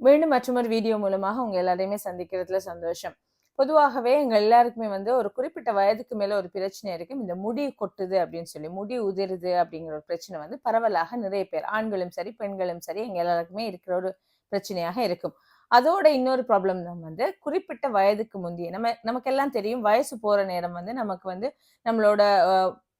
மீண்டும் மற்றொரு வீடியோ மூலமாக உங்கள் எல்லாரையுமே சந்திக்கிறதுல சந்தோஷம். பொதுவாகவே எங்கள் எல்லாருக்குமே வந்து ஒரு குறிப்பிட்ட வயதுக்கு மேலே ஒரு பிரச்சனை இருக்கும் இந்த முடி கொட்டுது அப்படின்னு சொல்லி முடி உதிருது அப்படிங்கிற ஒரு பிரச்சனை வந்து பரவலாக நிறைய பேர் ஆண்களும் சரி பெண்களும் சரி எங்கள் எல்லாருக்குமே இருக்கிற ஒரு பிரச்சனையாக இருக்கும். அதோட இன்னொரு ப்ராப்ளம் தான் வந்து குறிப்பிட்ட வயதுக்கு முந்தைய நம்ம நமக்கெல்லாம் தெரியும் வயசு போகிற நேரம் வந்து நமக்கு வந்து நம்மளோட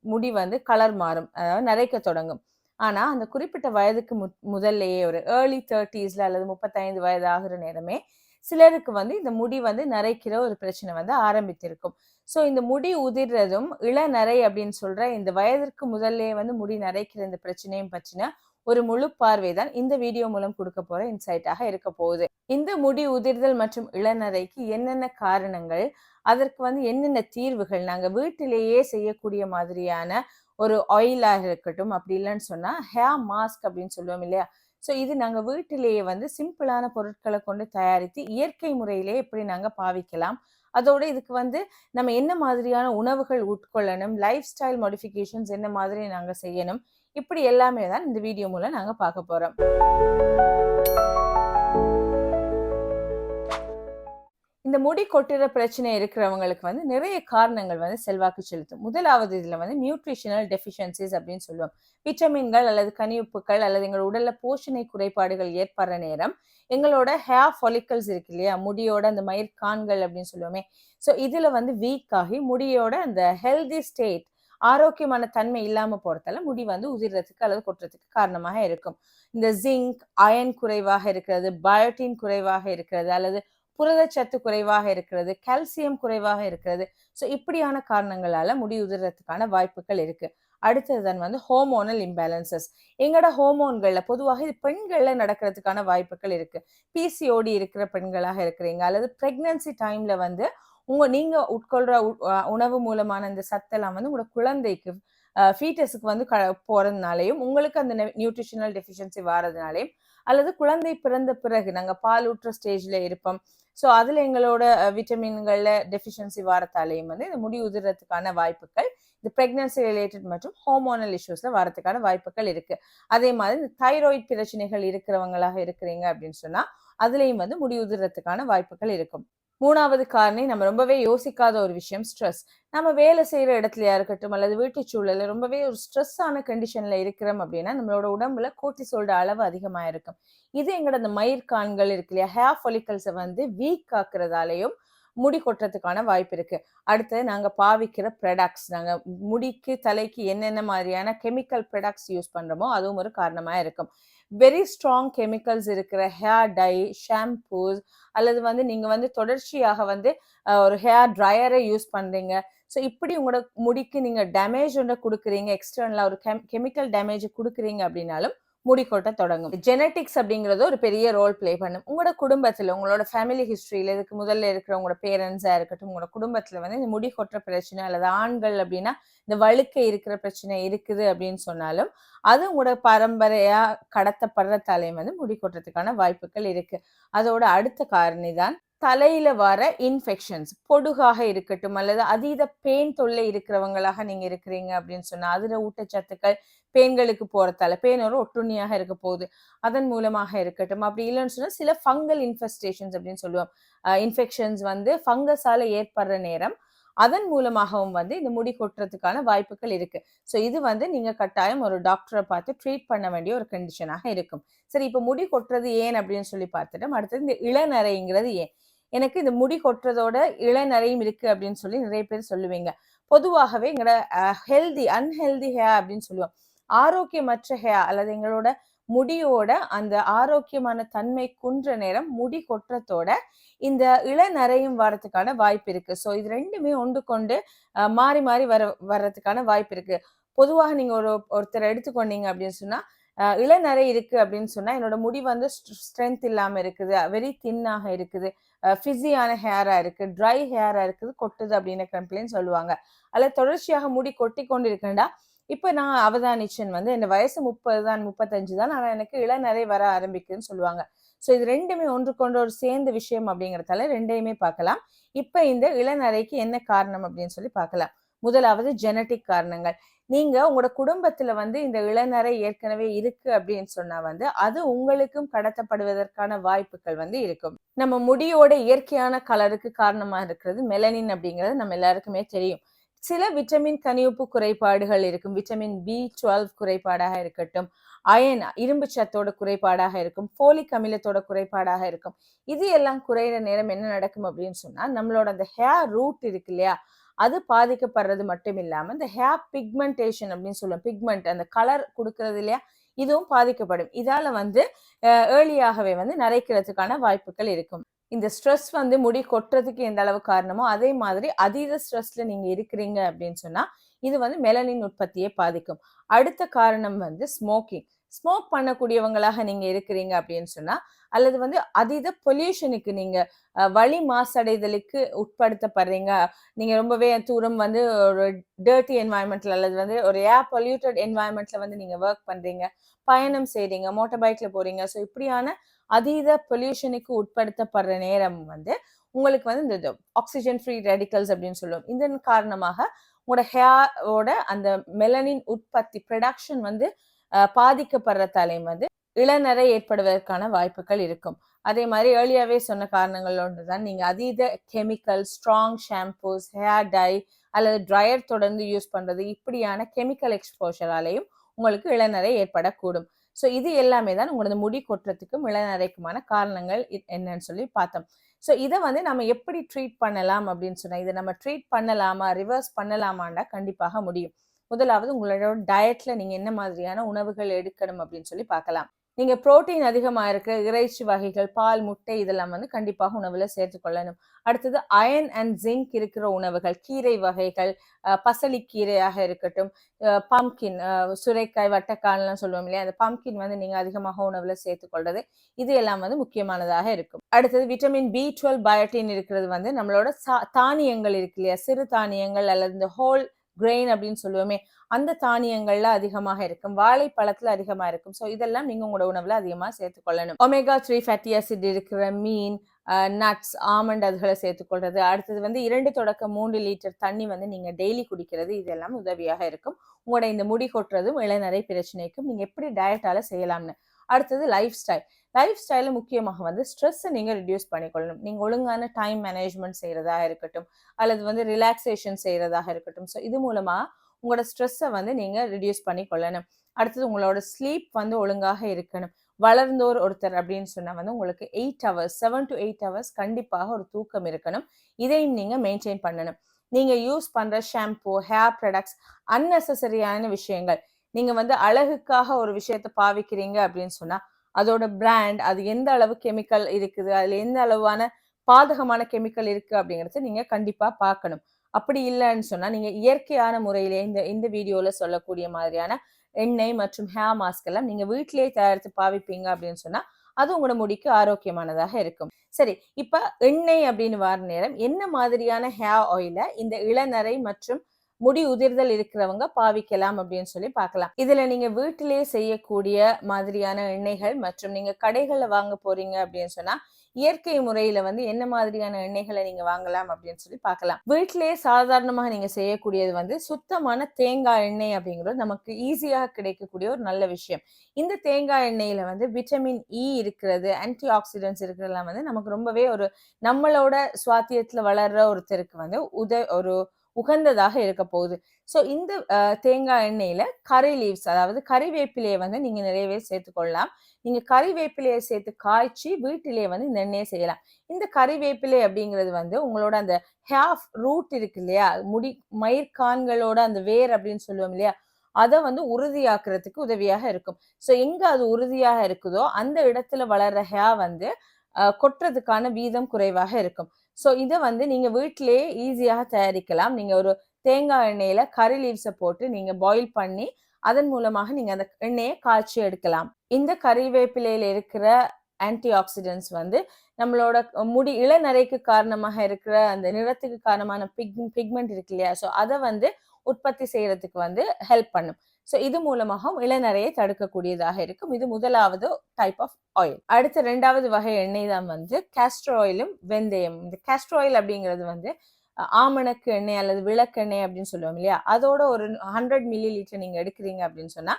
முடி வந்து கலர் மாறும். அதாவது நரைக்க தொடங்கும். ஆனால் அந்த குறிப்பிட்ட வயதுக்கு மு முதல்லையே ஒரு ஏர்லி தேர்ட்டிஸில் அல்லது முப்பத்தைந்து வயது ஆகிற நேரமே சிலருக்கு வந்து இந்த முடி வந்து நரைக்கிற ஒரு பிரச்சனை வந்து ஆரம்பித்திருக்கும். ஸோ இந்த முடி உதிர்றதும் இளநரை அப்படின்னு சொல்கிற இந்த வயதிற்கு முதல்லே வந்து முடி நரைக்கிற இந்த பிரச்சனையும் பற்றின ஒரு முழு பார்வை தான் இந்த வீடியோ மூலம் கொடுக்க போற இன்சைட்டாக இருக்க போகுது. இந்த முடி உதிர்தல் மற்றும் இளநரைக்கு என்னென்ன காரணங்கள் அதற்கு வந்து என்னென்ன தீர்வுகள் நாங்கள் வீட்டிலேயே செய்யக்கூடிய மாதிரியான ஒரு ஆயிலாக இருக்கட்டும் அப்படி இல்லைன்னு சொன்னால் ஹேர் மாஸ்க் அப்படின்னு சொல்லுவோம் இல்லையா? ஸோ இது நாங்கள் வீட்டிலேயே வந்து சிம்பிளான பொருட்களை கொண்டு தயாரித்து இயற்கை முறையிலே எப்படி நாங்கள் பாவிக்கலாம்? அதோட இதுக்கு வந்து நம்ம என்ன மாதிரியான உணவுகள் உட்கொள்ளணும்? லைஃப் ஸ்டைல் மாடிஃபிகேஷன்ஸ் என்ன மாதிரி நாங்கள் செய்யணும்? இப்படி எல்லாமே தான் இந்த வீடியோ மூலம் நாங்கள் பார்க்க போகிறோம் இந்த முடி கொட்டுற பிரச்சனை இருக்கிறவங்களுக்கு வந்து நிறைய காரணங்கள் வந்து செல்வாக்கு செலுத்தும். முதலாவது இதுல வந்து நியூட்ரிஷனல் டெஃபிஷியன்சிஸ் அப்படின்னு சொல்லுவோம். விட்டமின்கள் அல்லது கனியுப்புக்கள் அல்லது எங்கள் உடல்ல போஷணை குறைபாடுகள் ஏற்படுற நேரம் எங்களோட ஹேர் ஃபாலிக்கல்ஸ் இருக்கு இல்லையா? முடியோட அந்த மயிர்கான்கள் அப்படின்னு சொல்லுவோமே. ஸோ இதுல வந்து வீக் ஆகி முடியோட அந்த ஹெல்தி ஸ்டேட் ஆரோக்கியமான தன்மை இல்லாம போறதால முடி வந்து உதிர்றதுக்கு அல்லது கொட்டுறதுக்கு காரணமாக இருக்கும். இந்த ஜிங்க் அயன் குறைவாக இருக்கிறது பயோட்டின் குறைவாக இருக்கிறது அல்லது புரதச்சத்து குறைவாக இருக்கிறது கால்சியம் குறைவாக இருக்கிறது. ஸோ இப்படியான காரணங்களால முடி உதிர்றதுக்கான வாய்ப்புகள் இருக்கு. அடுத்தது தான் வந்து ஹோமோனல் இம்பேலன்சஸ் எங்களோட ஹோமோன்களில் பொதுவாக இது பெண்கள்ல நடக்கிறதுக்கான வாய்ப்புகள் இருக்கு. பிசிஓடி இருக்கிற பெண்களாக இருக்கிறீங்க அல்லது பிரெக்னன்சி டைம்ல வந்து உங்க நீங்க உட்கொள்ற உ- உணவு மூலமான இந்த சத்தெல்லாம் வந்து உங்களோட குழந்தைக்கு ஃபீட்டஸுக்கு வந்து க போறதுனாலையும் உங்களுக்கு அந்த நியூட்ரிஷனல் டெஃபிஷியன்சி வாரதுனாலையும் அல்லது குழந்தை பிறந்த பிறகு நாங்கள் பால் ஊற்ற ஸ்டேஜ்ல இருப்போம். ஸோ அதில் எங்களோட விட்டமின்களில் டெஃபிஷியன்சி வாரத்தாலேயும் வந்து இந்த முடி உதிர்றதுக்கான வாய்ப்புகள் இந்த ப்ரெக்னன்சி ரிலேட்டட் மற்றும் ஹோமோனல் இஷ்யூஸில் வரதுக்கான வாய்ப்புகள் இருக்குது அதே மாதிரி இந்த தைராய்ட் பிரச்சனைகள் இருக்கிறவங்களாக இருக்கிறீங்க அப்படின்னு சொன்னால் அதுலேயும் வந்து முடி உதிர்றதுக்கான வாய்ப்புகள் இருக்கும். மூணாவது காரணி நம்ம ரொம்பவே யோசிக்காத ஒரு விஷயம் ஸ்ட்ரெஸ் நம்ம வேலை செய்யற இடத்துலயா இருக்கட்டும் அல்லது வீட்டு சூழல்ல ரொம்பவே ஒரு ஸ்ட்ரெஸ்ஸான கண்டிஷன்ல இருக்கிறோம் அப்படின்னா நம்மளோட உடம்புல கோட்டிசோல்ட அளவு அதிகமா இருக்கும் இது எங்களோட அந்த மயிர்கான்கள் இருக்கு இல்லையா ஹேர் ஃபாலிக்கல்ஸை வந்து வீக் ஆக்குறதாலையும் முடி கொட்டுறதுக்கான வாய்ப்பு இருக்கு. அடுத்து நாங்க பாவிக்கிற ப்ராடக்ட்ஸ் நாங்க முடிக்கு தலைக்கு என்னென்ன மாதிரியான கெமிக்கல் ப்ராடக்ட்ஸ் யூஸ் பண்றோமோ அதுவும் ஒரு காரணமா இருக்கும் வெரி ஸ்ட்ராங் கெமிக்கல்ஸ் இருக்கிற ஹேர் டை ஷாம்பூஸ் அல்லது வந்து நீங்கள் வந்து தொடர்ச்சியாக வந்து ஒரு ஹேர் ட்ரையரை யூஸ் பண்ணுறீங்க ஸோ இப்படி உங்களோட முடிக்கு நீங்கள் டேமேஜ் ஒன்று கொடுக்குறீங்க எக்ஸ்டர்னலாக ஒரு கெமிக்கல் டேமேஜ் கொடுக்குறீங்க அப்படின்னாலும் முடி கொட்ட தொடங்கும். ஜெனட்டிக்ஸ் அப்படிங்கிறது ஒரு பெரிய ரோல் ப்ளே பண்ணும். உங்களோட குடும்பத்துல உங்களோட ஃபேமிலி ஹிஸ்டரியில இதுக்கு முதல்ல இருக்கிற உங்களோட பேரண்ட்ஸா இருக்கட்டும் உங்களோட குடும்பத்துல வந்து இந்த முடி கொட்டுற பிரச்சனை அல்லது ஆண்கள் அப்படின்னா இந்த வழுக்கை இருக்கிற பிரச்சனை இருக்குது அப்படின்னு சொன்னாலும் அது உங்களோட பரம்பரையா கடத்தப்படுறதாலையும் வந்து முடி கொட்டுறதுக்கான வாய்ப்புகள் இருக்கு. அதோட அடுத்த காரணி தான் தலையில வர இன்ஃபெக்ஷன்ஸ் பொடுகாக இருக்கட்டும் அல்லது அதீத பேன் தொல்லை இருக்கிறவங்களாக நீங்க இருக்கிறீங்க அப்படின்னு சொன்னா அதுல ஊட்டச்சத்துக்கள் பேன்களுக்கு போறதால பேன் ஒரு ஒட்டுண்ணியாக இருக்க போகுது. அதன் மூலமாக இருக்கட்டும். அப்படி இல்லைன்னு சொன்னா சில ஃபங்கல் இன்ஃபெஸ்டேஷன்ஸ் அப்படின்னு சொல்லுவோம். இன்ஃபெக்ஷன்ஸ் வந்து ஃபங்கஸால ஏற்படுற நேரம் அதன் மூலமாகவும் வந்து இந்த முடி கொட்டுறதுக்கான வாய்ப்புகள் இருக்கு. ஸோ இது வந்து நீங்க கட்டாயம் ஒரு டாக்டரை பார்த்து ட்ரீட் பண்ண வேண்டிய ஒரு கண்டிஷனாக இருக்கும். சரி இப்போ முடி கொட்டுறது ஏன் அப்படின்னு சொல்லி பார்த்துட்டோம். அடுத்தது இந்த இளநரைங்கிறது ஏன்? எனக்கு இந்த முடி கொட்டுறதோட இளநரையும் இருக்கு அப்படின்னு சொல்லி நிறைய பேர் சொல்லுவீங்க. பொதுவாகவே எங்களோட ஹெல்தி அன்ஹெல்தி ஹேர் அப்படின்னு சொல்லுவோம். ஆரோக்கியமற்ற ஹேர் அல்லது எங்களோட முடியோட அந்த ஆரோக்கியமான தன்மை குன்ற நேரம் முடி கொட்டுறதோட இந்த இளநரையும் வரதுக்கான வாய்ப்பு இருக்கு. ஸோ இது ரெண்டுமே ஒன்று கொண்டு மாறி மாறி வர வர்றதுக்கான வாய்ப்பு இருக்கு. பொதுவாக நீங்க ஒரு ஒருத்தர் எடுத்துக்கொண்டீங்க அப்படின்னு சொன்னா இளநரை இருக்கு அப்படின்னு சொன்னா என்னோட முடி வந்து ஸ்ட்ரென்த் இல்லாம இருக்குது வெரி தின்னாக இருக்குது ஃபிஸியான ஹேரா இருக்கு ட்ரை ஹேரா இருக்குது கொட்டுது அப்படின்னு கம்ப்ளைண்ட் சொல்லுவாங்க. அதில் தொடர்ச்சியாக முடி கொட்டி கொண்டு இருக்கேன்டா இப்ப நான் அவதானிச்சன் வந்து என் வயசு முப்பது தான் முப்பத்தஞ்சு தான் ஆனா எனக்கு இளநரை வர ஆரம்பிக்குதுன்னு சொல்லுவாங்க. ஸோ இது ரெண்டுமே ஒன்றுக்கொண்டு ஒரு சேர்ந்த விஷயம் அப்படிங்கறதால ரெண்டையுமே பார்க்கலாம். இப்ப இந்த இளநரைக்கு என்ன காரணம் அப்படின்னு சொல்லி பார்க்கலாம். முதலாவது ஜெனட்டிக் காரணங்கள். நீங்க உங்களோட குடும்பத்துல வந்து இந்த இளநரை ஏற்கனவே இருக்கு அப்படின்னு சொன்னா வந்து அது உங்களுக்கும் கடத்தப்படுவதற்கான வாய்ப்புகள் வந்து இருக்கும். நம்ம முடியோட இயற்கையான கலருக்கு காரணமா இருக்கிறது மெலனின் அப்படிங்கிறது நம்ம எல்லாருக்குமே தெரியும். சில விட்டமின் கனிவுப்பு குறைபாடுகள் இருக்கும். விட்டமின் பி டுவெல் குறைபாடாக இருக்கட்டும் அயன் இரும்பு சத்தோட குறைபாடாக இருக்கும் போலிக் அமிலத்தோட குறைபாடாக இருக்கும். இது எல்லாம் குறையிற நேரம் என்ன நடக்கும் அப்படின்னு சொன்னா நம்மளோட அந்த ஹேர் ரூட் இருக்கு இல்லையா அது பாதிக்கப்படுறது மட்டும் இல்லாமல் இந்த ஹேர் பிக்மெண்டேஷன் அப்படின்னு சொல்லுவோம். பிக்மெண்ட் அந்த கலர் கொடுக்கறது இல்லையா? இதுவும் பாதிக்கப்படும். இதால வந்து ஏர்லியாகவே வந்து நரைக்கிறதுக்கான வாய்ப்புகள் இருக்கும். இந்த ஸ்ட்ரெஸ் வந்து முடி கொட்டுறதுக்கு எந்த அளவு காரணமோ அதே மாதிரி அதீத ஸ்ட்ரெஸ்ல நீங்க இருக்கிறீங்க அப்படின்னு சொன்னா இது வந்து மெலனின் உற்பத்தியை பாதிக்கும். அடுத்த காரணம் வந்து ஸ்மோக்கிங் ஸ்மோக் பண்ணக்கூடியவங்களாக நீங்கள் இருக்கிறீங்க அப்படின்னு சொன்னால் அல்லது வந்து அதீத பொல்யூஷனுக்கு நீங்கள் வழி மாசடைதலுக்கு உட்படுத்தப்படுறீங்க. நீங்கள் ரொம்பவே தூரம் வந்து ஒரு டேர்ட்டி என்வாயன்மெண்ட்ல அல்லது வந்து ஒரு ஏர் பொல்யூட்டட் என்வாயன்மெண்ட்ல வந்து நீங்கள் ஒர்க் பண்ணுறீங்க பயணம் செய்கிறீங்க மோட்டர் பைக்கில் போகிறீங்க ஸோ இப்படியான அதீத பொல்யூஷனுக்கு உட்படுத்தப்படுற நேரம் வந்து உங்களுக்கு வந்து இந்த ஆக்சிஜன் ஃப்ரீ ரெடிக்கல்ஸ் அப்படின்னு சொல்லுவோம். இதன் காரணமாக உங்களோட ஹேரோட அந்த மெலனின் உற்பத்தி ப்ரொடக்ஷன் வந்து பாதிக்கப்படுற தலை வந்து இளநரை ஏற்படுவதற்கான வாய்ப்புகள் இருக்கும். அதே மாதிரி ஏர்லியாவே சொன்ன காரணங்கள் ஒன்று தான் நீங்க அதீத chemical strong shampoos hair dye அல்லது ட்ரையர் தொடர்ந்து யூஸ் பண்றது இப்படியான கெமிக்கல் எக்ஸ்போஷராலையும் உங்களுக்கு இளநரை ஏற்படக்கூடும். ஸோ இது எல்லாமே தான் உங்களோட முடி கொட்டுறதுக்கும் இளநரைக்குமான காரணங்கள் என்னன்னு சொல்லி பார்த்தோம். ஸோ இதை வந்து நம்ம எப்படி ட்ரீட் பண்ணலாம் அப்படின்னு சொன்னால் இதை நம்ம ட்ரீட் பண்ணலாமா ரிவர்ஸ் பண்ணலாமாண்டா கண்டிப்பாக முடியும். முதலாவது உங்களோட டயட்ல நீங்க என்ன மாதிரியான உணவுகள் எடுக்கணும் அப்படின்னு சொல்லி பார்க்கலாம். நீங்க புரோட்டீன் அதிகமாக இருக்க இறைச்சி வகைகள் பால் முட்டை இதெல்லாம் வந்து கண்டிப்பாக உணவுல சேர்த்துக்கொள்ளணும் அடுத்தது அயன் அண்ட் ஜிங்க் இருக்கிற உணவுகள் கீரை வகைகள் பசலிக்கீரையாக இருக்கட்டும் பம்கின் சுரைக்காய் வட்டக்காய்லாம் சொல்லுவோம் இல்லையா? அந்த பம்கின் வந்து நீங்க அதிகமாக உணவுல சேர்த்துக்கொள்றது இது எல்லாம் வந்து முக்கியமானதாக இருக்கும். அடுத்தது விட்டமின் பி டுவெல் பயோட்டின் இருக்கிறது வந்து நம்மளோட தானியங்கள் இருக்கு இல்லையா? சிறு தானியங்கள் அல்லது இந்த ஹோல் கிரெயின் அப்படின்னு சொல்லுவோமே அந்த தானியங்கள்ல அதிகமாக இருக்கும். வாழைப்பழத்துல அதிகமா இருக்கும். ஸோ இதெல்லாம் நீங்க உங்களோட உணவுல அதிகமா சேர்த்துக்கொள்ளணும். ஒமேகா த்ரீ ஃபேட்டி ஆசிட் இருக்கிற மீன் நட்ஸ் ஆமண்ட் அதுகளை சேர்த்துக்கொள்றது. அடுத்தது வந்து இரண்டு தொடக்க மூன்று லிட்டர் தண்ணி வந்து நீங்க டெய்லி குடிக்கிறது. இதெல்லாம் உதவியாக இருக்கும். உங்களோட இந்த முடி கொட்டுறதும் இளநரை பிரச்சனைக்கும் நீங்க எப்படி டயட்டால செய்யலாம்னு. அடுத்தது லைஃப் ஸ்டைல் லைஃப் ஸ்டைலில் முக்கியமாக வந்து ஸ்ட்ரெஸ்ஸை நீங்கள் ரிடியூஸ் பண்ணிக்கொள்ளணும். நீங்கள் ஒழுங்கான டைம் மேனேஜ்மெண்ட் செய்கிறதாக இருக்கட்டும் அல்லது வந்து ரிலாக்ஸேஷன் செய்கிறதாக இருக்கட்டும். ஸோ இது மூலமாக உங்களோட ஸ்ட்ரெஸ்ஸை வந்து நீங்கள் ரிடியூஸ் பண்ணி கொள்ளணும் அடுத்தது உங்களோட ஸ்லீப் வந்து ஒழுங்காக இருக்கணும். வளர்ந்தோர் ஒருத்தர் அப்படின்னு சொன்னால் வந்து உங்களுக்கு eight hours seven to eight hours கண்டிப்பாக ஒரு தூக்கம் இருக்கணும். இதையும் நீங்கள் மெயின்டைன் பண்ணணும். நீங்கள் யூஸ் பண்ணுற ஷாம்பூ ஹேர் ப்ராடக்ட்ஸ் அன்னெசரியான விஷயங்கள். நீங்கள் வந்து அழகுக்காக ஒரு விஷயத்த பாவிக்கிறீங்க அப்படின்னு சொன்னால் அதோட பிராண்ட் அது எந்த அளவு கெமிக்கல் இருக்குது அதில் எந்த அளவான பாதகமான கெமிக்கல் இருக்குது அப்படிங்கறத நீங்கள் கண்டிப்பாக பார்க்கணும். அப்படி இல்லைன்னு சொன்னால் நீங்கள் இயற்கையான முறையில் இந்த இந்த வீடியோவில் சொல்லக்கூடிய மாதிரியான எண்ணெய் மற்றும் ஹேர் மாஸ்க் எல்லாம் நீங்கள் வீட்டிலேயே தயாரித்து பாவிப்பீங்க அப்படின்னு சொன்னால் அது உங்களோட முடிக்கு ஆரோக்கியமானதாக இருக்கும். சரி இப்போ எண்ணெய் அப்படின்னு வர நேரம் என்ன மாதிரியான ஹேர் ஆயிலை இந்த இளநரை மற்றும் முடி உதிர்தல் இருக்கிறவங்க பாவிக்கலாம் அப்படின்னு சொல்லி பார்க்கலாம். இதுல நீங்க வீட்டிலேயே செய்யக்கூடிய மாதிரியான எண்ணெய்கள் மற்றும் நீங்க கடைகள்ல வாங்க போறீங்க அப்படின்னு சொன்னா இயற்கை முறையில வந்து என்ன மாதிரியான எண்ணெய்களை நீங்க வாங்கலாம் அப்படின்னு சொல்லி பார்க்கலாம். வீட்டிலேயே சாதாரணமாக நீங்க செய்யக்கூடியது வந்து சுத்தமான தேங்காய் எண்ணெய் அப்படிங்கிறது நமக்கு ஈஸியாக கிடைக்கக்கூடிய ஒரு நல்ல விஷயம். இந்த தேங்காய் எண்ணெயில வந்து விட்டமின் இ e இருக்கிறது ஆன்டி ஆக்சிடென்ட்ஸ் இருக்கிறதெல்லாம் வந்து நமக்கு ரொம்பவே ஒரு நம்மளோட சுவாத்தியத்துல வளர்ற ஒருத்தருக்கு வந்து உத ஒரு உகந்ததாக இருக்க போகுது. ஸோ இந்த தேங்காய் எண்ணெயில் கறி லீவ்ஸ் அதாவது கறிவேப்பிலையை வந்து நீங்கள் நிறையவே சேர்த்துக்கொள்ளலாம் நீங்கள் கறிவேப்பிலையை சேர்த்து காய்ச்சி வீட்டிலேயே வந்து இந்த எண்ணெயை செய்யலாம். இந்த கறிவேப்பிலை அப்படிங்கிறது வந்து உங்களோட அந்த ஹேஃப் ரூட் இருக்கு இல்லையா? முடி மயிர்கான்களோட அந்த வேர் அப்படின்னு சொல்லுவோம் இல்லையா? அதை வந்து உறுதியாக்குறதுக்கு உதவியாக இருக்கும். ஸோ எங்கே அது உறுதியாக இருக்குதோ அந்த இடத்துல வளர்ற ஹேர் வந்து கொட்டுறதுக்கான வீதம் குறைவாக இருக்கும். ஸோ இதை வந்து நீங்கள் வீட்டிலேயே ஈஸியாக தயாரிக்கலாம். நீங்கள் ஒரு தேங்காய் எண்ணெயில் கறி லீவ்ஸை போட்டு நீங்கள் பாயில் பண்ணி அதன் மூலமாக நீங்கள் அந்த எண்ணெயை காய்ச்சி எடுக்கலாம். இந்த கறிவேப்பிலையில் இருக்கிற ஆன்டி ஆக்சிடென்ட்ஸ் வந்து நம்மளோட முடி இளநரைக்கு காரணமாக இருக்கிற அந்த நிறத்துக்கு காரணமான பிக் பிக்மெண்ட் இருக்கு இல்லையா? ஸோ அதை வந்து உற்பத்தி செய்யறதுக்கு வந்து ஹெல்ப் பண்ணும். ஸோ இது மூலமாகவும் இளநரையை தடுக்கக்கூடியதாக இருக்கும். இது முதலாவது டைப் ஆஃப் ஆயில் அடுத்த ரெண்டாவது வகை எண்ணெய் தான் வந்து கேஸ்டர் ஆயிலும் வெந்தயம். இந்த கேஸ்டர் ஆயில் அப்படிங்கிறது வந்து ஆமணக்கு எண்ணெய் அல்லது விளக்கெண்ணெய் அப்படின்னு சொல்லுவோம் இல்லையா? அதோட ஒரு ஹண்ட்ரட் மில்லி லிட்டர் நீங்கள் எடுக்கிறீங்க அப்படின்னு சொன்னா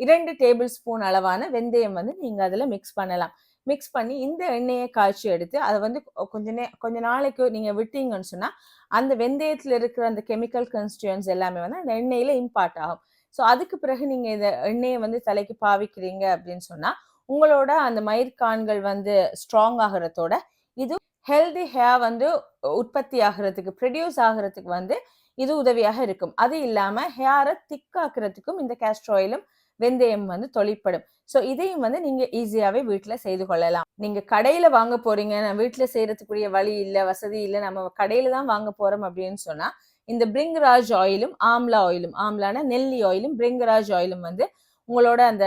இரண்டு டேபிள் ஸ்பூன் அளவான வெந்தயம் வந்து நீங்கள் அதில் மிக்ஸ் பண்ணலாம். மிக்ஸ் பண்ணி இந்த எண்ணெயை காய்ச்சி எடுத்து அதை வந்து கொஞ்ச நே கொஞ்ச நாளைக்கு நீங்க விட்டீங்கன்னு சொன்னால் அந்த வெந்தயத்தில் இருக்கிற அந்த கெமிக்கல் கன்ஸ்டியூன்ஸ் எல்லாமே வந்து அந்த எண்ணெயில் இம்பார்ட் ஆகும். ஸோ அதுக்கு பிறகு நீங்க இந்த எண்ணெயை வந்து தலைக்கு பாவிக்கிறீங்க அப்படின்னு சொன்னா உங்களோட அந்த மயிர்கான்கள் வந்து ஸ்ட்ராங் ஆகிறதோட இது ஹெல்தி ஹேர் வந்து உற்பத்தி ஆகிறதுக்கு ப்ரொடியூஸ் ஆகிறதுக்கு வந்து இது உதவியாக இருக்கும். அது இல்லாம ஹேரை திக்காக்குறதுக்கும் இந்த கேஸ்ட்ராயிலும் ஆயிலும் வெந்தயம் வந்து தொழிற்படும். ஸோ இதையும் வந்து நீங்க ஈஸியாவே வீட்டில் செய்து கொள்ளலாம். நீங்க கடையில வாங்க போறீங்க நான் வீட்டில் செய்யறதுக்குரிய வழி இல்லை வசதி இல்ல நம்ம கடையில தான் வாங்க போறோம் அப்படின்னு சொன்னா இந்த பிரிங்கராஜ் ஆயிலும் ஆம்லா ஆயிலும் ஆம்லான நெல்லி ஆயிலும் பிரிங்கராஜ் ஆயிலும் வந்து உங்களோட அந்த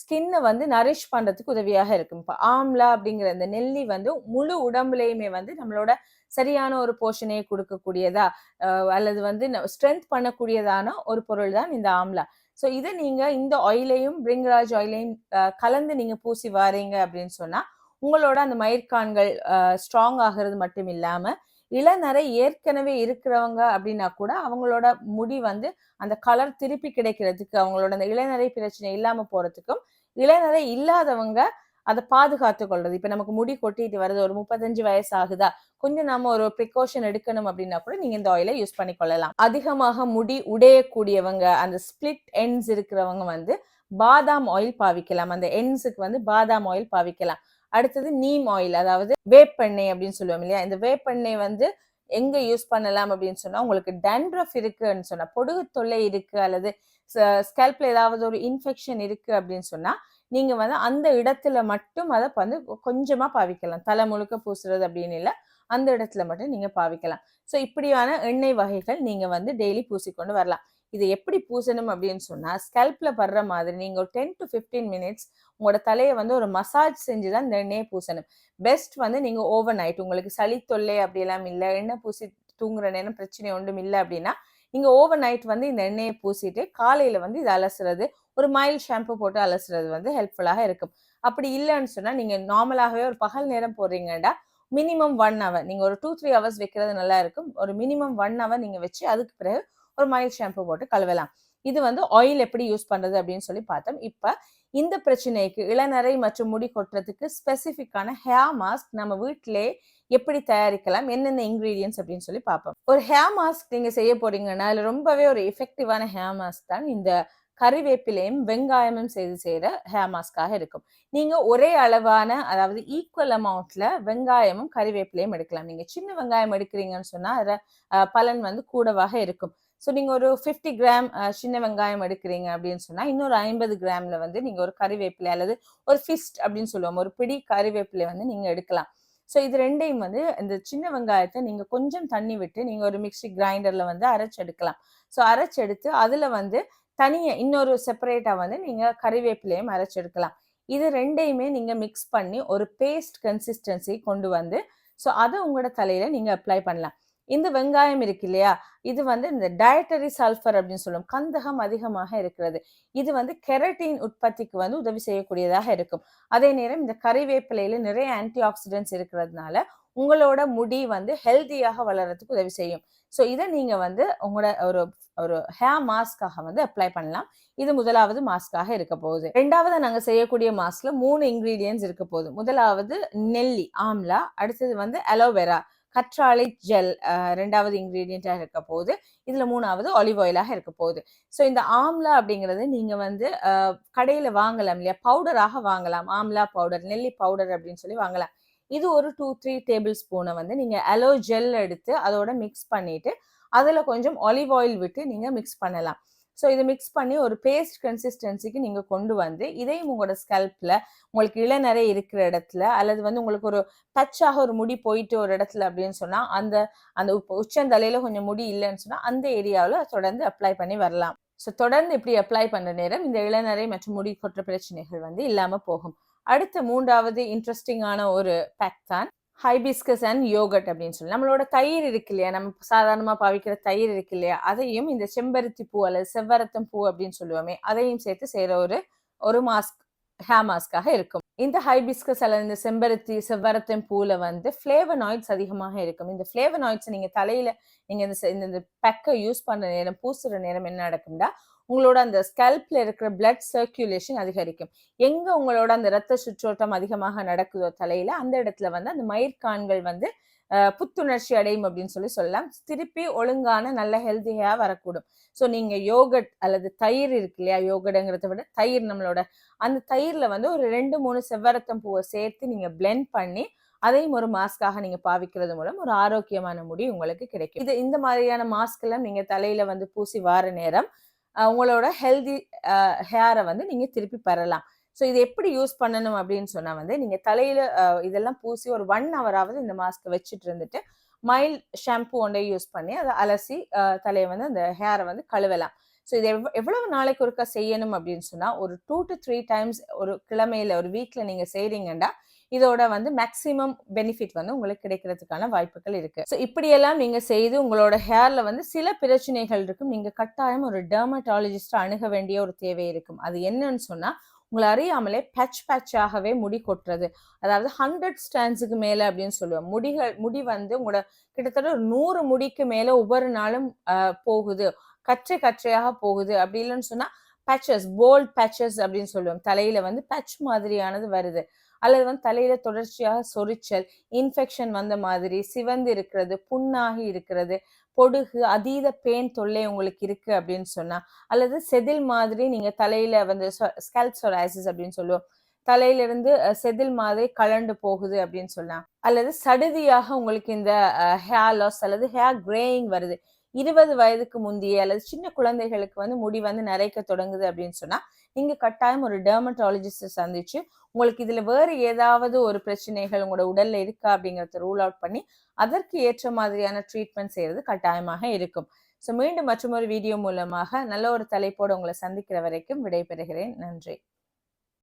ஸ்கின்னை வந்து நரிஷ் பண்ணுறதுக்கு உதவியாக இருக்கும். இப்போ ஆம்லா அப்படிங்கிற அந்த நெல்லி வந்து முழு உடம்புலையுமே வந்து நம்மளோட சரியான ஒரு போஷனையை கொடுக்கக்கூடியதா அல்லது வந்து ஸ்ட்ரென்த் பண்ணக்கூடியதான ஒரு பொருள் தான் இந்த ஆம்லா. ஸோ இதை நீங்கள் இந்த ஆயிலையும் பிரிங்கராஜ் ஆயிலையும் கலந்து நீங்கள் பூசி வாரீங்க அப்படின்னு சொன்னால் உங்களோட அந்த மயிர்கான்கள் ஸ்ட்ராங் ஆகிறது மட்டும் இல்லாமல் இளநரை ஏற்கனவே இருக்கிறவங்க அப்படின்னா கூட அவங்களோட முடி வந்து அந்த கலர் திருப்பி கிடைக்கிறதுக்கு அவங்களோட அந்த இளநரை பிரச்சனை இல்லாம போறதுக்கும் இளநரை இல்லாதவங்க அதை பாதுகாத்து கொள்றது. இப்ப நமக்கு முடி கொட்டிட்டு வருது ஒரு முப்பத்தஞ்சு வயசு ஆகுதா? கொஞ்சம் நாம ஒரு ப்ரிகாஷன் எடுக்கணும் அப்படின்னா கூட நீங்க இந்த ஆயிலை யூஸ் பண்ணி கொள்ளலாம். அதிகமாக முடி உடையக்கூடியவங்க அந்த ஸ்பிளிட் எண்ட்ஸ் இருக்கிறவங்க வந்து பாதாம் ஆயில் பாவிக்கலாம். அந்த எண்ட்ஸுக்கு வந்து பாதாம் ஆயில் பாவிக்கலாம். அடுத்தது நீம் ஆயில் அதாவது வேப்பெண்ணெய் அப்படின்னு சொல்லுவோம் இல்லையா? இந்த வேப்பெண்ணெய் வந்து எங்க யூஸ் பண்ணலாம் அப்படின்னு சொன்னா உங்களுக்கு டேண்ட்ரஃப் இருக்குன்னு சொன்னா பொடுகு தொல்லை இருக்கு அல்லது ஸ்கேல்ப்ல ஏதாவது ஒரு இன்ஃபெக்ஷன் இருக்கு அப்படின்னு சொன்னா நீங்க வந்து அந்த இடத்துல மட்டும் அதை வந்து கொஞ்சமா பாவிக்கலாம். தலை முழுக்க பூசுறது அப்படின்னு இல்லை அந்த இடத்துல மட்டும் நீங்க பாவிக்கலாம். ஸோ இப்படியான எண்ணெய் வகைகள் நீங்க வந்து டெய்லி பூசிக்கொண்டு வரலாம். இது எப்படி பூசணும் அப்படின்னு சொன்னால் ஸ்கல்ப்ல படுற மாதிரி நீங்கள் ஒரு டென் டு ஃபிஃப்டீன் மினிட்ஸ் உங்களோட தலையை வந்து ஒரு மசாஜ் செஞ்சு தான் இந்த எண்ணெயை பூசணும். பெஸ்ட் வந்து நீங்கள் ஓவர் நைட் உங்களுக்கு சளி தொல்லை அப்படியெல்லாம் இல்லை எண்ணெய் பூசி தூங்குற நேரம் பிரச்சனை ஒன்றும் இல்லை அப்படின்னா நீங்கள் ஓவர் நைட் வந்து இந்த எண்ணெயை பூசிட்டு காலையில் வந்து இதை அலசுறது ஒரு மைல் ஷாம்பு போட்டு அலசுறது வந்து ஹெல்ப்ஃபுல்லாக இருக்கும். அப்படி இல்லைன்னு சொன்னால் நீங்கள் நார்மலாகவே ஒரு பகல் நேரம் போடுறீங்கடா மினிமம் ஒன் ஹவர் நீங்கள் ஒரு டூ த்ரீ ஹவர்ஸ் வைக்கிறது நல்லா இருக்கும். ஒரு மினிமம் ஒன் ஹவர் நீங்கள் வச்சு அதுக்கு பிறகு ஒரு மைல்ட் ஷாம்பு போட்டு கழுவலாம். இது வந்து ஆயில் எப்படி யூஸ் பண்றது அப்படின்னு சொல்லி பார்த்தோம். இப்ப இந்த பிரச்சனைக்கு இளநரை மற்றும் முடி கொட்டுறதுக்கு ஸ்பெசிஃபிக்கான ஹேர் மாஸ்க் நம்ம வீட்டிலே எப்படி தயாரிக்கலாம்? என்னென்ன இன்க்ரீடியன்ஸ் அப்படின்னு சொல்லி பார்ப்போம். ஒரு ஹேர் மாஸ்க் நீங்க செய்ய போறீங்கன்னா அதுல ரொம்பவே ஒரு எஃபெக்டிவான ஹேர் மாஸ்க் தான் இந்த கறிவேப்பிலையும் வெங்காயமும் செய்து செய்யற ஹேர் மாஸ்காக இருக்கும். நீங்க ஒரே அளவான அதாவது ஈக்குவல் அமௌண்ட்ல வெங்காயமும் கறிவேப்பிலையும் எடுக்கலாம். நீங்க சின்ன வெங்காயம் எடுக்கிறீங்கன்னு சொன்னா அதில் பலன் வந்து கூடவாக இருக்கும். ஸோ நீங்கள் ஒரு ஃபிஃப்டி கிராம் சின்ன வெங்காயம் எடுக்கிறீங்க அப்படின்னு சொன்னால் இன்னொரு ஐம்பது கிராம்ல வந்து நீங்கள் ஒரு கறிவேப்பிலை அல்லது ஒரு ஃபிஸ்ட் அப்படின்னு சொல்லுவோம். ஒரு பிடி கறிவேப்பிலை வந்து நீங்கள் எடுக்கலாம். ஸோ இது ரெண்டையும் வந்து இந்த சின்ன வெங்காயத்தை நீங்கள் கொஞ்சம் தண்ணி விட்டு நீங்கள் ஒரு மிக்ஸி கிரைண்டரில் வந்து அரைச்சி எடுக்கலாம். ஸோ அரைச்செடுத்து எடுத்து வந்து தனியாக இன்னொரு செப்பரேட்டாக வந்து நீங்கள் கறிவேப்பிலையும் அரைச்சி எடுக்கலாம். இது ரெண்டையுமே நீங்கள் மிக்ஸ் பண்ணி ஒரு பேஸ்ட் கன்சிஸ்டன்சி கொண்டு வந்து ஸோ அதை உங்களோட தலையில் நீங்கள் அப்ளை பண்ணலாம். இந்த வெங்காயம் இருக்கு இல்லையா? இது வந்து இந்த டயட்டரி சல்ஃபர் அப்படின்னு சொல்லும் கந்தகம் அதிகமாக இருக்கிறது. இது வந்து கெரட்டின் உற்பத்திக்கு வந்து உதவி செய்யக்கூடியதாக இருக்கும். அதே நேரம் இந்த கறிவேப்பிலையில நிறைய ஆன்டி ஆக்சிடென்ட்ஸ் இருக்கிறதுனால உங்களோட முடி வந்து ஹெல்த்தியாக வளர்றதுக்கு உதவி செய்யும். ஸோ இதை நீங்க வந்து உங்களோட ஒரு ஒரு ஹேர் மாஸ்காக வந்து அப்ளை பண்ணலாம். இது முதலாவது மாஸ்காக இருக்க போகுது. ரெண்டாவது நாங்க செய்யக்கூடிய மாஸ்க்ல மூணு இன்கிரீடியன்ஸ் இருக்க போகுது. முதலாவது நெல்லி ஆம்லா அடுத்தது வந்து அலோவேரா கற்றாழை ஜெல் ரெண்டாவது இன்கிரீடியண்டாக இருக்க போகுது. இதில் மூணாவது ஆலிவ் ஆயிலாக இருக்க போகுது. ஸோ இந்த ஆம்லா அப்படிங்கிறது நீங்கள் வந்து கடையில் வாங்கலாம் இல்லையா? பவுடராக வாங்கலாம். ஆம்லா பவுடர் நெல்லி பவுடர் அப்படின்னு சொல்லி வாங்கலாம். இது ஒரு டூ த்ரீ டேபிள் ஸ்பூனை வந்து நீங்கள் அலோ ஜெல் எடுத்து அதோட மிக்ஸ் பண்ணிவிட்டு அதில் கொஞ்சம் ஆலிவ் ஆயில் விட்டு நீங்கள் மிக்ஸ் பண்ணலாம். ஸோ இதை மிக்ஸ் பண்ணி ஒரு பேஸ்ட் கன்சிஸ்டன்சிக்கு நீங்கள் கொண்டு வந்து இதையும் உங்களோட ஸ்கல்ப்பில் உங்களுக்கு இளநரை இருக்கிற இடத்துல அல்லது வந்து உங்களுக்கு ஒரு டச்சாக ஒரு முடி போயிட்டு ஒரு இடத்துல அப்படின்னு சொன்னால் அந்த அந்த உப்ப- உச்சந்தலையில் கொஞ்சம் முடி இல்லைன்னு சொன்னால் அந்த ஏரியாவில் தொடர்ந்து அப்ளை பண்ணி வரலாம். ஸோ தொடர்ந்து இப்படி அப்ளை பண்ணுற நேரம் இந்த இளநரை மற்றும் முடி கொற்ற பிரச்சனைகள் வந்து இல்லாமல் போகும். அடுத்த மூன்றாவது இன்ட்ரெஸ்டிங்கான ஒரு பேக் தான் ஹைபிஸ்கஸ் அண்ட் யோகட் அப்படின்னு சொல்லி. நம்மளோட தயிர் இருக்கு இல்லையா? நம்ம சாதாரணமாக பாவிக்கிற தயிர் இருக்கு இல்லையா? அதையும் இந்த செம்பருத்தி பூ அல்லது செவ்வரத்தம் பூ அப்படின்னு சொல்லுவோமே அதையும் சேர்த்து செய்யற ஒரு ஒரு மாஸ்க் ஹேர் மாஸ்காக இருக்கும். இந்த ஹைபிஸ்கஸ் அல்லது இந்த செம்பருத்தி செவ்வரத்தம் பூவில் வந்து ஃபிளேவனாய்ட்ஸ் அதிகமாக இருக்கும். இந்த ஃபிளேவனாய்ட்ஸ் நீங்கள் தலையில் நீங்கள் இந்த செ- இந்த- இந்த பெக்கை யூஸ் பண்ணுற நேரம் பூசுகிற நேரம் என்ன நடக்கும்னா உங்களோட அந்த ஸ்கல்ப்ல இருக்கிற பிளட் சர்க்குலேஷன் அதிகரிக்கும். எங்க உங்களோட அந்த ரத்த சுற்றோட்டம் அதிகமாக நடக்குதோ தலையில அந்த இடத்துல வந்து அந்த மயிர்கான்கள் வந்து புத்துணர்ச்சி அடையும் அப்படின்னு சொல்லி சொல்லலாம். திருப்பி ஒழுங்கான நல்ல ஹெல்த்தியா வரக்கூடும். ஸோ நீங்க யோகட் அல்லது தயிர் இருக்கு இல்லையா? யோகடுங்கிறத விட தயிர் நம்மளோட அந்த தயிர்ல வந்து ஒரு ரெண்டு மூணு செவ்வரத்தம் பூவை சேர்த்து நீங்க பிளெண்ட் பண்ணி அதையும் ஒரு மாஸ்காக நீங்க பாவிக்கிறது மூலம் ஒரு ஆரோக்கியமான முடி உங்களுக்கு கிடைக்கும். இது இந்த மாதிரியான மாஸ்க் எல்லாம் நீங்க தலையில வந்து பூசி வார நேரம் உங்களோட ஹெல்தி ஹேரை வந்து நீங்கள் திருப்பி பெறலாம். ஸோ இது எப்படி யூஸ் பண்ணணும் அப்படின்னு சொன்னால் வந்து நீங்கள் தலையில் இதெல்லாம் பூசி ஒரு ஒன் ஹவராவது இந்த மாஸ்க்கை வச்சுட்டு இருந்துட்டு மைல் ஷாம்பு ஒன்றை யூஸ் பண்ணி அதை அலசி தலையை வந்து அந்த ஹேரை வந்து கழுவலாம். ஸோ இது எவ் எவ்வளவு நாளைக்கு ஒருக்கா செய்யணும் அப்படின்னு சொன்னால் ஒரு டூ டு த்ரீ டைம்ஸ் ஒரு கிழமையில ஒரு வீக்கில் நீங்கள் செய்கிறீங்கன்னா இதோட வந்து மேக்ஸிமம் பெனிஃபிட் வந்து உங்களுக்கு கிடைக்கிறதுக்கான வாய்ப்புகள் இருக்கு. ஸோ இப்படியெல்லாம் நீங்க செய்து உங்களோட ஹேர்ல வந்து சில பிரச்சனைகள் இருக்கும். நீங்க கட்டாயம் ஒரு டெர்மட்டாலஜிஸ்ட் அணுக வேண்டிய ஒரு தேவை இருக்கும். அது என்னன்னு சொன்னா உங்களை அறியாமலே பேட்ச் பேட்சாகவே முடி கொட்டுறது. அதாவது ஹண்ட்ரட் ஸ்டாண்ட்ஸுக்கு மேலே அப்படின்னு சொல்லுவோம். முடிகள் முடி வந்து உங்களோட கிட்டத்தட்ட ஒரு நூறு முடிக்கு மேலே ஒவ்வொரு நாளும் போகுது. கற்றை கற்றையாக போகுது. அப்படி இல்லைன்னு சொன்னா பேச்சஸ் போல்ட் பேச்சஸ் அப்படின்னு சொல்லுவோம். தலையில வந்து பேட்ச் மாதிரியானது வருது. அல்லது வந்து தலையில தொடர்ச்சியாக சொரிச்சல் இன்ஃபெக்ஷன் வந்த மாதிரி சிவந்து இருக்கிறது புண்ணாகி இருக்கிறது பொடுகு அதீத பேன் தொல்லை உங்களுக்கு இருக்கு அப்படின்னு சொன்னா அல்லது செதில் மாதிரி நீங்க தலையில வந்து ஸ்கல்ப் சொராசிஸ் அப்படின்னு சொல்லுவோம். தலையில இருந்து செதில் மாதிரி கலண்டு போகுது அப்படின்னு சொல்லலாம். அல்லது சடுதியாக உங்களுக்கு இந்த ஹேர் லாஸ் அல்லது ஹேர் கிரேயிங் வருது. இருபது வயதுக்கு முந்தைய அல்லது சின்ன குழந்தைகளுக்கு வந்து முடி வந்து நரைக்க தொடங்குது அப்படின்னு சொன்னா நீங்க கட்டாயம் ஒரு டெர்மட்டாலஜிஸ்டை சந்திச்சு உங்களுக்கு இதுல வேறு ஏதாவது ஒரு பிரச்சனைகள் உங்களோட உடல்ல இருக்கா அப்படிங்கறத ரூல் அவுட் பண்ணி அதற்கு ஏற்ற மாதிரியான ட்ரீட்மெண்ட் செய்யறது கட்டாயமாக இருக்கும். ஸோ மீண்டும் மற்றொரு வீடியோ மூலமாக நல்ல ஒரு தலைப்போடு உங்களை சந்திக்கிற வரைக்கும் விடைபெறுகிறேன். நன்றி.